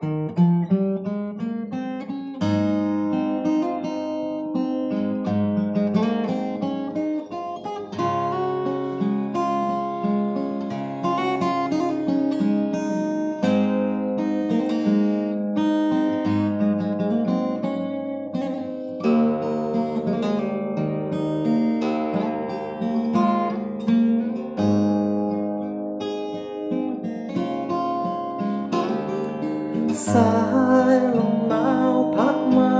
Mm-hmm. สายลมหนาวพัดมา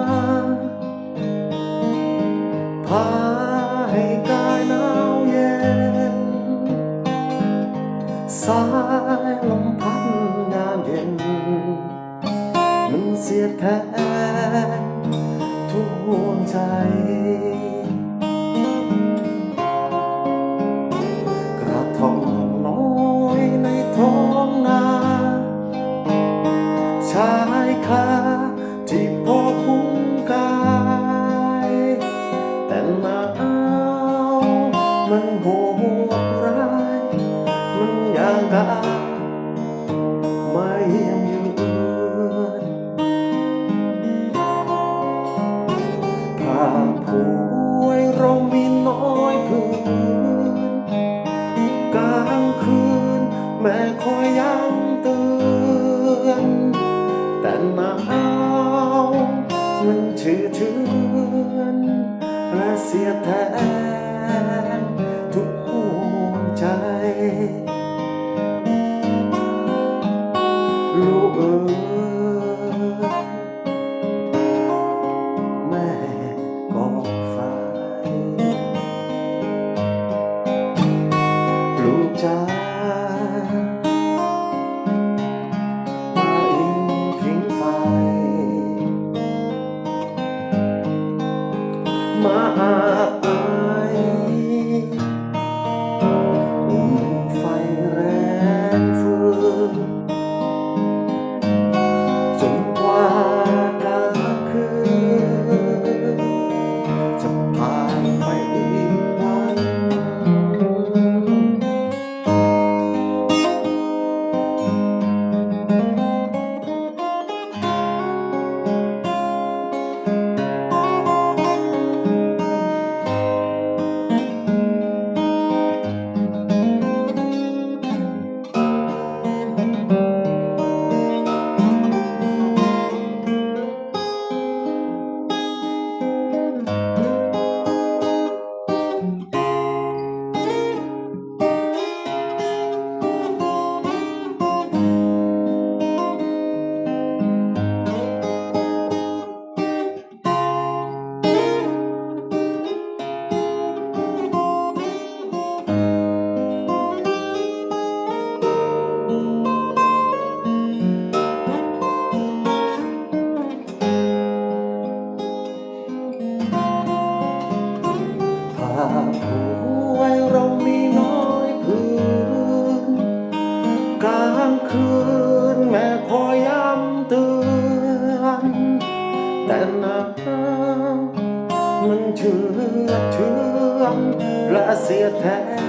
พาให้กายหนาวเย็น สายลมพัดยามเย็น มันเสียแทงทุกหัวใจางกาไม่ยังยืนผ้าผูยเรามีน้อยพื้นกลางคืน แม่คอยย้ำเตือน แต่หนาวมันชื่อชือนและเสียแทนทุกหัวใจ ผ้าผูไว้เรามีน้อยพื้นกลางคืนแม่คอยย้ำเตือน แต่น้ำมันเชื่อเชื่อและเสียแทน